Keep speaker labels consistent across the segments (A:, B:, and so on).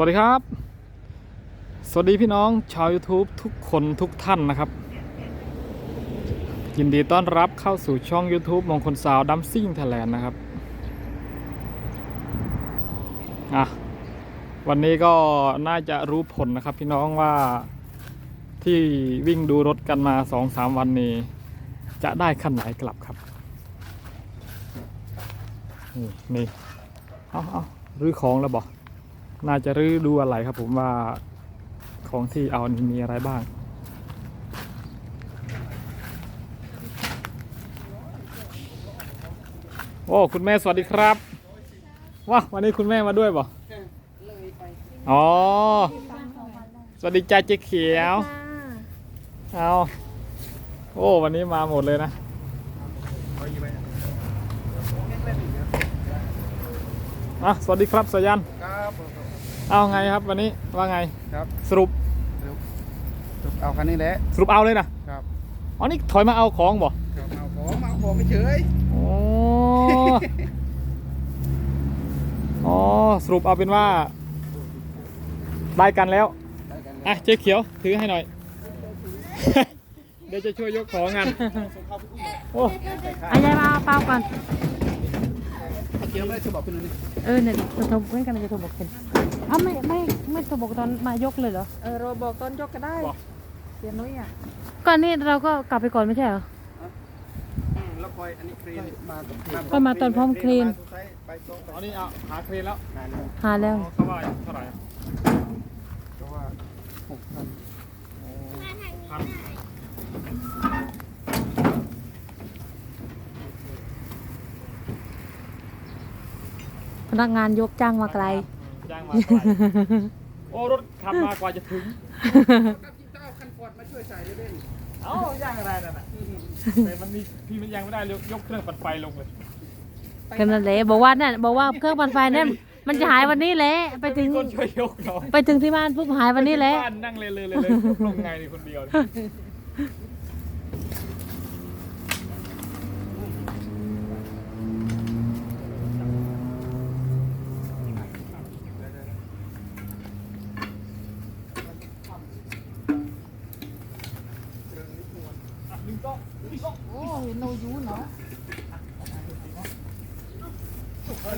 A: วัสดีครับ สวัสดีพี่น้องชาว YouTube ทุกคนทุกท่านนะครับ ยินดีต้อนรับเข้าสู่ช่อง YouTube มงคลสาวดัมซิ่งไทยแลนด์นะครับอะวันนี้ก็น่าจะรู้ผลนะครับพี่น้องว่าที่วิ่งดูรถกันมา 2-3 วันนี้ จะได้คันไหนกลับครับ นี่นี่เอาเอารื้อของแล้วบอก น่าจะรื้อดูอะไรครับผมว่าของที่เอานี่มีอะไรบ้าง โอ้คุณแม่สวัสดีครับว้าวันนี้คุณแม่มาด้วยบ่อ๋อ สวัสดีจ้าเจ๊เขียว เอาโอ้ วันนี้มาหมดเลยนะอะสวัสดีครับสายัน
B: ครับ
A: เอาไงครับวันนี้ว่าไง
B: ครับ
A: สรุป
B: เอาคันนี้แหละ
A: สรุปเอาเลยนะครับอ๋อนี่ถอยมาเอาของบ่
B: ครับเอาของมาเอาของไปเฉย
A: โอ้อ๋อสรุปเอาเป็นว่าได้กันแล้ว
B: ได้กัน
A: อะเจ๊เขียวถือให้หน่อย เดี๋ยวจะช่วยยกของงานโอ้
C: อายายมาเอาเปล่าก่อน
B: เกี่ยวไม่ได้จะบอกคุณดูนี่
C: เออเนี่ยจะโทรเพื่อนกันจะโทรบอกกันเอ้าไม่ไม่ไม่โทรบอกตอนมายกเลยเหรอ
D: เออโรบอกตอนยกก็ได้เสียนุ้ยอะ
C: ก่อนนี้เราก็กลับไปก่อนไม่ใช่เหรอ
B: แล้วคอยอันนี้คลีนมากับ
C: ก็มาตอนพร้อมคลีน
B: ไปโซ่
A: ตอนนี้เอาหาเครนแล้ว
B: งานนี้
C: หาแล้ว
A: เขาว่าเท่าไหร่อะ
B: ก็ว่าหกพัน
A: พัน
C: พนักงานยกจ้างมาไกล
A: จ้างมาเท่าไหร่โอ้รถขับมากว่าจะถึง
B: ก็คิดจะเอาคันฟอร์ดมาช่วยใส่ด้วย
A: เอ้าย่างอะไรนั่นน่ะแต่มันมีพี่มันยังไม่ได้เลยยกเครื่องปัดไฟลงเลย
C: ก็นั่นแหละบอกว่านั่นบอกว่าเครื่องปั่นไฟนั่นมันจะหายวันนี้แหละไปถึง
A: มีคนช่วยยกหน่อย
C: ไปถึงที่บ้านปุ๊บหายวันนี้แหละ
A: บ้านนั่งเลยเลยเลยเลยลงไงนี่คนเดียว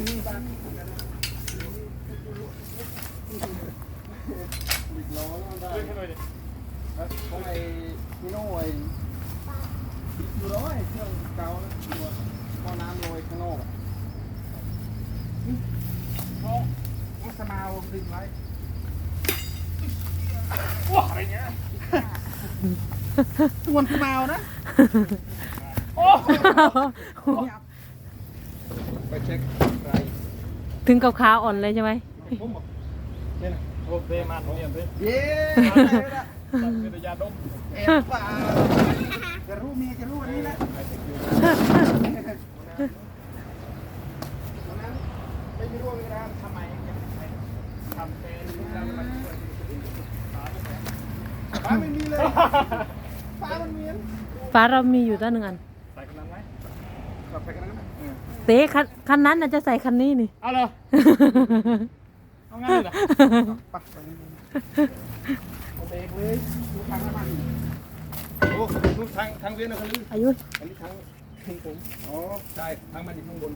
B: ได้
A: ช่วยให้หน่อยดิ
B: ของไอ้มิโน่ไอ้อยู่ร้อยเครื่องเก่าแล้วตัวหม้อน้ำโรยข้างนอกอะเขาเอาสมาวดึงไว้
A: ว้าอะไรเงี้ย
B: ตัวนสมาวนะ
A: โอ้
B: ไปเช็คไร
C: ถึงกับขาอ่อนเลยใช่ไหม
A: ผมบอกเนี่ยนะโอ้เตมาตรงนี้เต้
B: เย้
A: ตัดเป็นยาดม
B: แอบป่าจะรู้เมียจะรู้อันนี้นะวันนั้นไม่มีร่วงเลยนะทำไม
A: ทำเป็นแล้วมันช่วย
B: ฟ้าไม่มีเลยฟ้ามันเมียน
C: ฟ้าเรามีอยู่ตั้งหนึ่งอัน
A: ใส่กันนั้นไหม
B: กลับไปกันนะ
C: เต้คันคันนั้นน่ะจะใส่คันนี้นี่
A: เอาเลยเอางั้นเลยเหรอ
B: ไปไปเอาเบรกเลยดูทางน้ำมันโอ้ดูทางทางเวียนนะคุณลือ
C: อายุ
B: อันนี้ทางทางผม อ๋อ ใช่ ทางมันอยู่ข้างบน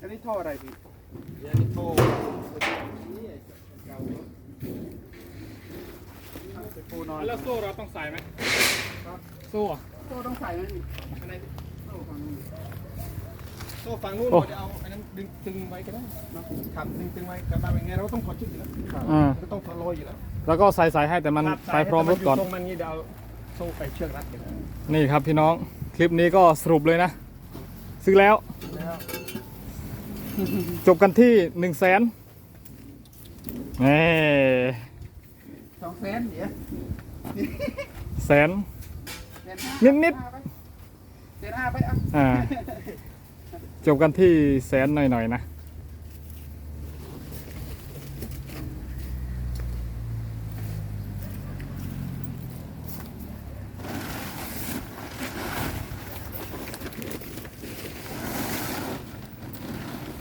B: อันนี้ท่ออะไรพี่อันนี้ท่อนี่เก่าไปปูนอน
A: แล้วโซ่เราต้องใส่ไหมโซ่อะ
B: โซ่ต้องใส่ไหมพี่อันไหนโซ่ฝั่งนู้นโซ่ฝั่งนู้น
A: โอ้
B: เราจะเอาอันนั้นดึงตึงไว้ก็ได้เนาะครับดึงตึงไว้กลับมาเป็นไงเราต้องถอดชุดอยู่แล้ว
A: อืม
B: ก็ต้องถอดโรยอยู่แล้ว
A: แล้วก็ใส่ใส่ให้แต่มันไปพร้อมรถก่อน
B: ตรงมันนี่เดี๋ยวเอาโซ่ไปเชือกรัดกัน
A: นี่ครับพี่น้องคลิปนี้ก็สรุปเลยนะ ซื้อแล้ว
B: แล้ว
A: จบกันที่หนึ่งแสนนี่
B: สองแสนเดี๋ยว
A: แสน
B: แสนห้า
A: นิด
B: ห้าไปเสียห้าไปอะ
A: อ่า จบกันที่แสนหน่อยๆนะ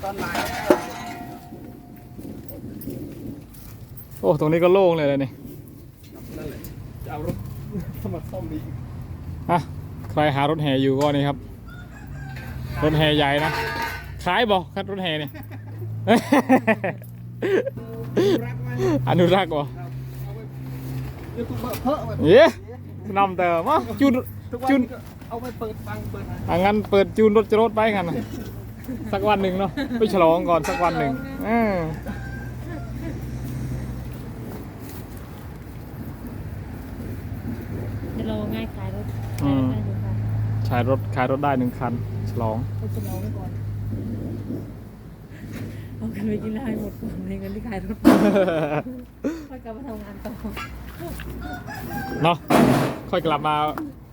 B: ตอนไหน
A: โอ้ ตรงนี้ก็โล่งเลยเลยนี่
B: นั่นแหละจะเอารถ มาซ่อมดี
A: อะใครหารถแห่อยู่ก็นี่ครับ รถแห่ใหญ่นะขายบอกคันรถแห่เนี่ย
B: รักไหม
A: อนุรักษ์บ่
B: เอาไปยูทูบเบอร์เพิ่มไป
A: เย้นำเติมอะจูน
B: ทุน
A: จูน
B: เอาไปเปิดฟังเปิดอะ
A: งั้นเปิดจูนรถจะรถไปกันสักวันหนึ่งเนาะไปฉลองก่อนสักวันหนึ่งเออ
C: จะลองง่ายขายรถ
A: อืม
C: ได้อยู่ค่ะ
A: ขายรถขายรถได้หนึ่งคัน ฉลอง
C: ไปจะลองไว้ก่อนเอากันไปกินได้หมดก่อนในเงินที่ขายรถค่อยกลับมาทำงานต่อ
A: เนาะค่อยกลับมา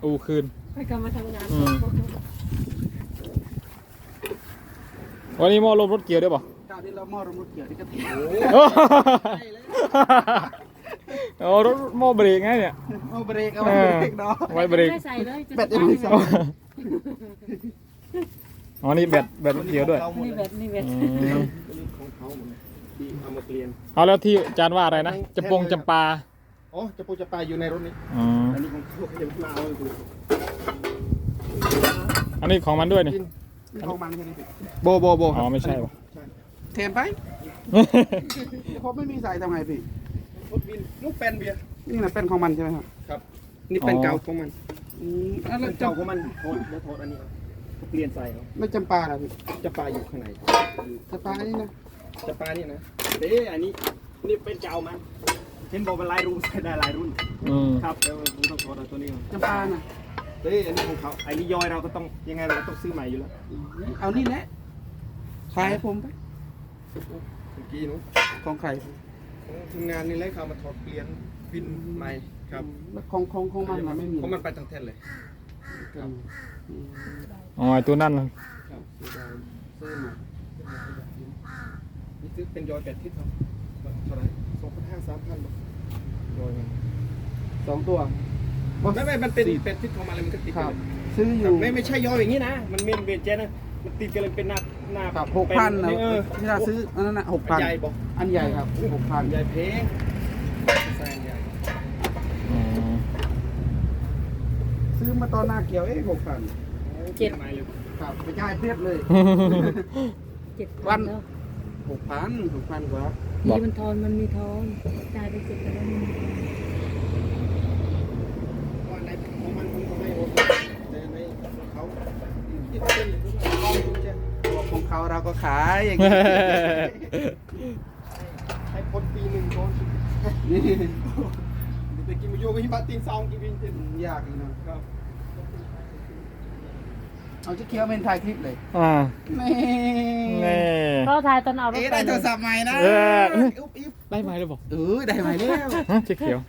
A: อูคืน
C: ค่อยกลับมาทำงานต่อ
A: มวันนี้หมอลมรถเกียร์ด้วยป่ะ
B: คราวที่เรามอรถเกี่ยวที่กระถิ่น
A: โอ้รถหมอเบรกไงเนี่ย
B: เอาเบรกเอาไว้เบรกเนาะ
A: ไว้เบรก
C: ไม่ใส่เลยจะ
B: แบตยังไม่ใส่
A: อ๋อ นี่แบตแบตรถเกียร์ด้วย
C: นี่แบตนี่แบต
A: อืม
B: ของเขาหมดเลยดีเอามาเปลี่ยน
A: เอาแล้วที่อาจารย์ว่าอะไรนะจะปงจำปา
B: อ๋อจะปูจะปลาอยู่ในรถนี้
A: อืม
B: อันนี้ของเขายังไม่มาเอาอยู่
A: อันนี้ของมันด้วยนี่
B: กินนี่ของมันใช่ไหมโบโบโบ
A: อ๋อ ไม่ใช่ป่ะ
B: แถมไปเดี๋ยวเขาไม่มีใส่ทำไงพี่ รถบินลูกเป็นเบียร์นี่นะเป็นของมันใช่ไหมครับ ครับนี่เป็นเก่าของมันอืมอะแล้วเก่าของมันโทษแล้วโทษอันนี้เปลี่ยนใส่เอาไม่จำปาล่ะพี่จำปาอยู่ข้างในจำปาอันนี้นะจำปานี่นะเด้อันนี้นี่เป็นเก่ามันเห็นบอกเป็นลายรุ่นใช้ได้หลายรุ่น
A: อืม
B: ครับเดี๋ยวผมต้องขอเอาตัวนี้จำปาน่ะเฮ้ยอันนี้ของเขาไอ้นี่ยอยเราก็ต้องยังไงเราก็ต้องซื้อใหม่อยู่แล้วเอานี่แหละขายให้ผมไปเมื่อกี้นู้ของใคร ทีมงานนี่แหละเขามาถอดเปลี่ยนวินใหม่ครับของของของมันไม่มีของมันไปทั้งแท่นเลยครับ
A: อ๋อไอ้ตัวนั่น
B: ครับซื้อได้ซื้อมานี่ซื้อเป็นยอยแปดทิศครับเท่าไหร่สองพันห้าสามพันยอยสองตัวไม่ไม่มันเป็นแปดทิศของมันเลยมันก็ติดกันเลย
E: ซื้ออยู่
B: ไม่ไม่ใช่ย่ออย่างนี้นะ มันเมนเบนเจนนะมันติดกันเลยเป็นหน้า หน้า
E: ครับหกพันนะ
B: เออ
E: ที่เราซื้ออันนั้นนะหกพัน
B: ใหญ่บอก
E: อันใหญ่ครับหกพัน
B: ใหญ่เพลงแซงใหญ่
A: อืม
E: ซื้อมาตอนหน้าเกี่ยวเอ๊ะหกพัน
B: เจ็ดไม้เลย
E: ครับไปจ่ายเพียบเลย
C: เจ็ด
E: วัน
C: แล้ว
E: หกพันหกพันกว่า
C: มีมันทอนมันมีทอนจ่ายไปเจ็ดแล้วมันมีทอน
B: ว่าในของมันมันก็ไม่โอเคแต่ในของเขาที่เป็นหรือว่าลองดูจ้ะ
E: ของเขาเรา ก็ขายอย่างนี้
B: ให้พ้นปีหนึ่งก่อน
E: นี่
B: ไปกินมาโยกับฮิบะตีนซองกินวินเทน
E: ยากอีกเนะ
B: ครับ
E: เอาจะเคี้ยวเป็นถ่ายคลิปเลย
A: อ่า
E: นี่
A: แน่
C: ก็ถ่ายตอนเอารถ
E: เอ๊ะ
C: ไป
E: ได้โทรศัพท์ใหม่นะ
A: เออ
E: อุ๊บอิ๊บ
A: ได้ไหมเลยบอก
E: เออได้ใหม่แล้ว
A: ฮะเจ๊เขียว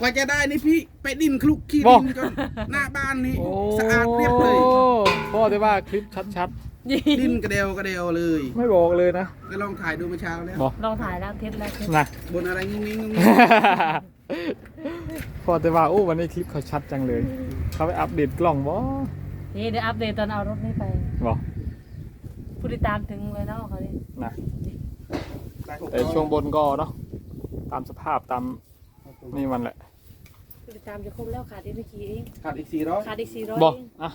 E: กว่าจะได้นี่พี่ไปดินคลุกขี้ดินจนหน้าบ้านนี้สะอาดเรียบเลย
A: พ่อได้ว่าคลิปชัด
E: ดินกระเดวกระเดวเลย
A: ๆไม่บอกเลยนะ
E: ก็ลองถ่ายดูเมื่อเช้าแล้ว
A: บอก
C: ลองถ่ายแล้วเทปแล้วเทป
A: นะ
E: บนอะไรงุ้งงิ้งงุ้ง
A: พ่อได้ว่าโอ้วันนี้คลิปเขาชัดจังเลย เขาไปอัปเดตกล้องบ่
C: นี่เดี๋ยวอัปเดตตอนเอารถนี่ไป
A: บอก
C: ผู้ติดตามถึงเลยเนาะเขาเนี่ย
A: นะ
E: ได้หก
A: แต่ช่วงบนก็เนาะตามสภาพตามนี่มันแหละ
C: ผู้ ติดตามจะครบแล้วขาดอีกไม่กี่เอง
E: ขาดอีกสี่ร้อย
C: ขาดอีกสี่ร้อย
A: บอก
C: เอง
A: อะ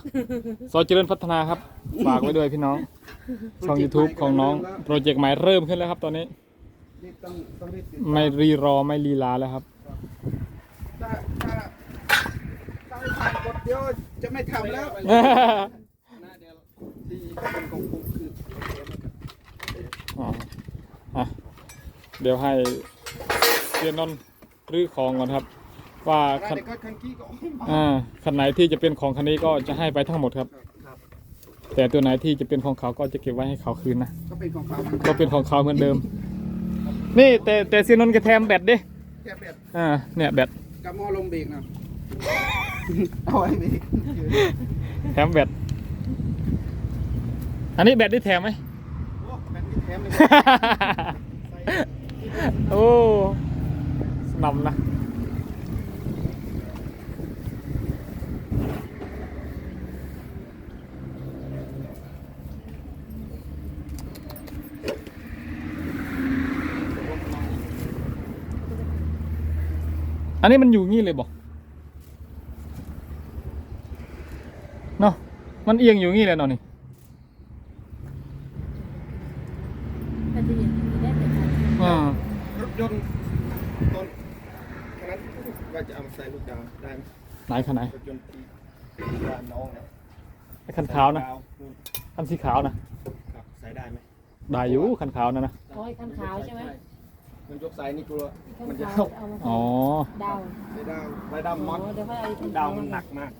A: ซอยเจริญพัฒนาครับ ฝากไว้ด้วยพี่น้องช่อง YouTube ของน้องโปรเจกต์ใหม่เริ่มขึ้นแล้วครับตอนนี้
E: นี่ต้องต้องรีบติด
A: ไม่รีรอไม่ลีลาแล้วครับ
E: ถ้าถ้าถ้าไม่ผ่านกดเดียวจะไม่ทำแล้ว
B: หน้าเดียวที่เป็นของผมคือ
A: อ๋ออะเดี๋ยวให้เซียนนนท์รื้อของก่อนครับ ว่า
B: หน้า
A: คัน
B: เดียวก็คันกี้ก็โอ้ย
A: อ่าคันไหนที่จะเป็นของคันนี้ก็จะให้ไปทั้งหมดครับ
E: ครับ
A: แต่ตัวไหนที่จะเป็นของเขาก็จะเก็บไว้ให้เขาคืนนะ
E: ก็เป็นของเขา
A: ก็เป็นของเขาเหมือนเดิม นี่แต่แต่เซียนนนท์แกแถมแบตดิ
E: แค่แบบ
A: อ่าเนี่ยแบต
E: กับหม้อลมเบรกนะเอาไว้เบรก
A: แถมแบตอันนี้แบตได้แถมไหม
B: โอ้แบนที่แถมเลย
A: โอ้สนำนะ อันนี้มันอยู่งี้เลยบอกเนาะมันเอียงอยู่งี้เลยเนาะนี่
C: มันจะอย่างนี้ได้แต่ค่ะ
A: อืม
B: รถยนต์ตอนขนาดว่าจะเอามาใส่ลูกดาวได้ไหม
A: ไหนคันไหน
B: รถยนต์ที่ร้านน้องเนี่ย
A: ไอ้คันขาวนะ
B: ดนู่น
A: คันสีขาวนะ
B: ครับใส่ได้ไหม
A: ได้อยู่คันขาวนะนะ
C: โอ้ยคันขาวใช่ไหม
B: มันยกสายนี่กลัว
C: คัน
B: มันจะ
C: ขาวเอามา
A: อ๋อ
C: ดาว
B: ใส่ดาวใส่ดาวมอด
C: โอ้เดี๋ยวค่อยเอาคัน
B: ดา
C: ขาว
B: มันหนักมาก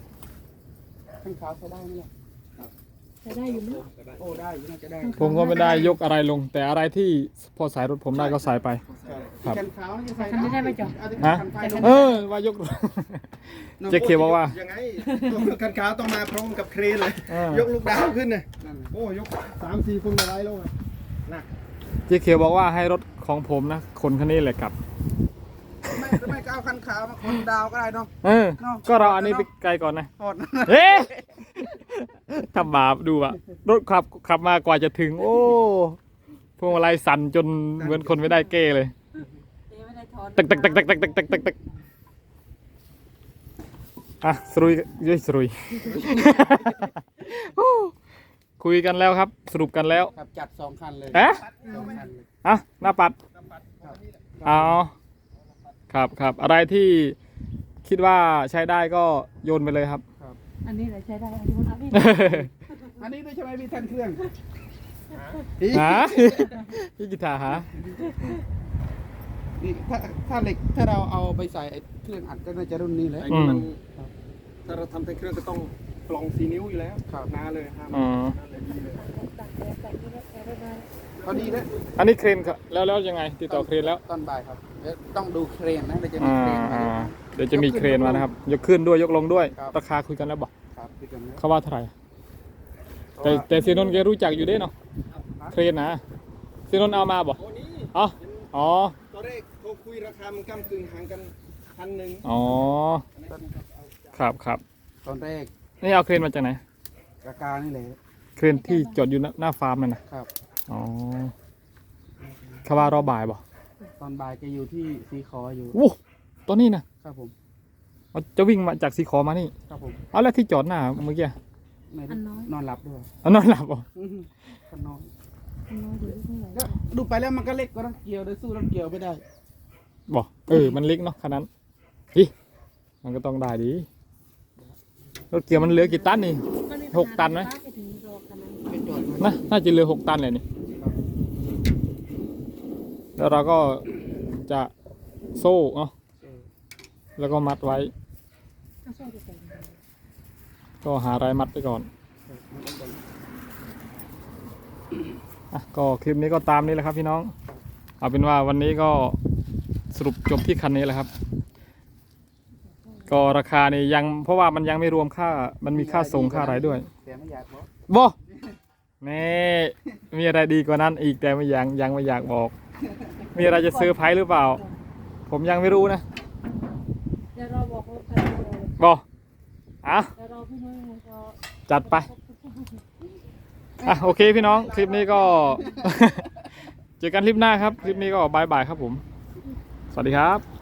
E: ข้างขาวใช้ได้ไหมเนี่ย
C: จะได้อยู่มั้ย
B: ใส่ได้
E: โอ้ได้อยู่น่าจะได้
A: ผมก็ไม่ได้ยกอะไรลง แต่อะไรที่พอสายรถผมได้ก็ใส่ไป ครับ
E: แขนขาวนี่จะใส่
C: คันนี้ได้ไหมจ๊ะ
E: เอาที่
A: ฮะ
E: คันไฟลง
A: เออ ว่ายก เจ๊เขียวบอกว่า
B: ยังไงคันขาวต้องมาพร้อมกับเครนเลย
A: เออย
B: กลูกดาวขึ้นเลย
E: นั่นน่ะ
B: โอ้ยกสามสี่ฟุตอะไรแล้วอะหนัก
A: เจ๊เขียวบอกว่าให้รถของผมนะคนคันนี้แหละกลับ
E: ไม่ไม่ก็เอาคันขาวมาคนดาวก็ได้เนาะ
A: เออก็เราอันนี้ไปไกลก่อนนะ
E: ถอด
A: เอ๊ะทำบาปดูอะรถขับขับมากว่าจะถึง โอ้พวงมาลัยสั่นจนเหมือนคนไม่ได้เก้เลย
C: เดี๋ยวไม่ได้ถอน
A: ตึกตึกตึกตึกตึกตึกตึกตึกตึกอะสรุยเย้ยสรุย คุยกันแล้วครับ สรุปกันแล้ว
E: ครับจัดสองคันเลย
A: เอ๊ะ
E: สองคันเลย
A: อะหน้าปัดเอาครับครับอะไรที่คิดว่าใช้ได้ก็โยนไปเลยครับ
C: อันนี้แหละใช้ได้อันนี้มันเอาพี่
E: อันนี้ด้วยใช่ไหมพี่แทนเครื่อง
A: ฮะพี่กีตาร์ฮะ
E: นี่ถ้าถ้าเหล็กถ้าเราเอาไปใส่ไอ้เครื่องอัดก็น่าจะรุ่นนี้เลย
B: ไอ้นี่มันถ้าเราทำเป็นเครื่องก็ต้อง ปล่องสีนิ้วอยู่แล้ว
E: ครับ
B: หนาเลยห้าม
A: อ๋อ
B: หนาเลยดีเลย
E: พอดีนะ
A: อันนี้เครนครับแล้วแล้วยังไง ติดต่อเครนแล้ว
E: ตอนบ่ายครับเดี๋ยวต้องดูเครนนะเดี๋ยวจะมี
A: อ่า
E: เครนมา
A: อ่าเดี๋ยวจะมีเครนมานะครับ ยกขึ้นด้วยยกลงด้วย
E: ครับ
A: ราคาคุยกันแล้วบอก
E: ครับพี่กันนะ
A: เขาว่าเท่าไหร่แต่แต่เซียนนท์แกรู้จักอยู่เด้เนาะเครนนะเซียนนท์เอามาบอก
B: โอ้นี่
A: อ๋ออ๋อ
B: ตอนแรกโทรคุยราคามันก้ากึ่งห่างกันพันหนึ่ง
A: อ๋อครับครับ
E: ตอนแรก
A: นี่เอาเครนมาจากไหน
E: ราคานี่แหละ
A: เครนที่จอดอยู่หน้าหน้าฟาร์มนั่นนะครับ อ๋อเขาว่ารอบ่ายบอก
E: ตอนบ่ายจะอยู่ที่ซีคออยู่
A: วู้ตัวนี้นะครับ
E: ผม
A: เอาจะวิ่งมาจากสีขอมานี่
E: ครับผม
A: เอาแล้วที่จอดหน้าเมื่อกี้
E: ไม่
C: อันน้อย
E: นอนหลับด้วย
A: เอานอนหลับบอก
E: อื้อหือก็นอน
C: อันน้อยอยู่ที่ไหน
E: ก็ดูไปแล้วมันก็เล็กกว่ารถเกี่ยวเลยสู้รถเกี่ยวไม่ได้
A: บอกเออมันเล็กเนาะคันนั้นอีมันก็ต้องได้ดี รถเกียวมันเหลือกี่ตันนี่ หกตันไหม
C: นะ
A: น่าจะเหลือหกตันเลยนี่ แล้วเราก็จะโซ่เนาะแล้วก็มัดไว้ ก็หาอะไรมัดไปก่อนอะก็คลิปนี้ก็ตามนี้แหละครับพี่น้อง เอาเป็นว่าวันนี้ก็สรุปจบที่คันนี้แหละครับ ก็ราคานี่ยังเพราะว่ามันยังไม่รวมค่ามันมีค่าส่งค่าอะไรด้วย
E: แต่ไม่อยากบอก
A: บอนี่มีอะไรดีกว่านั้นอีกแต่ไม่ยังยังไม่อยากบอก มีอะไรจะเซอร์ไพรส์หรือเปล่า ผมยังไม่รู้นะ
C: เดี๋ยวเราบอกว่าคันนี้เลย
A: บออะ
C: เดี๋ยวเราพี่น้อยก็
A: จัดไปอะโอเคพี่น้องคลิปนี้ก็ เจอกันคลิปหน้าครับ คลิปนี้ก็บายบายครับผม สวัสดีครับ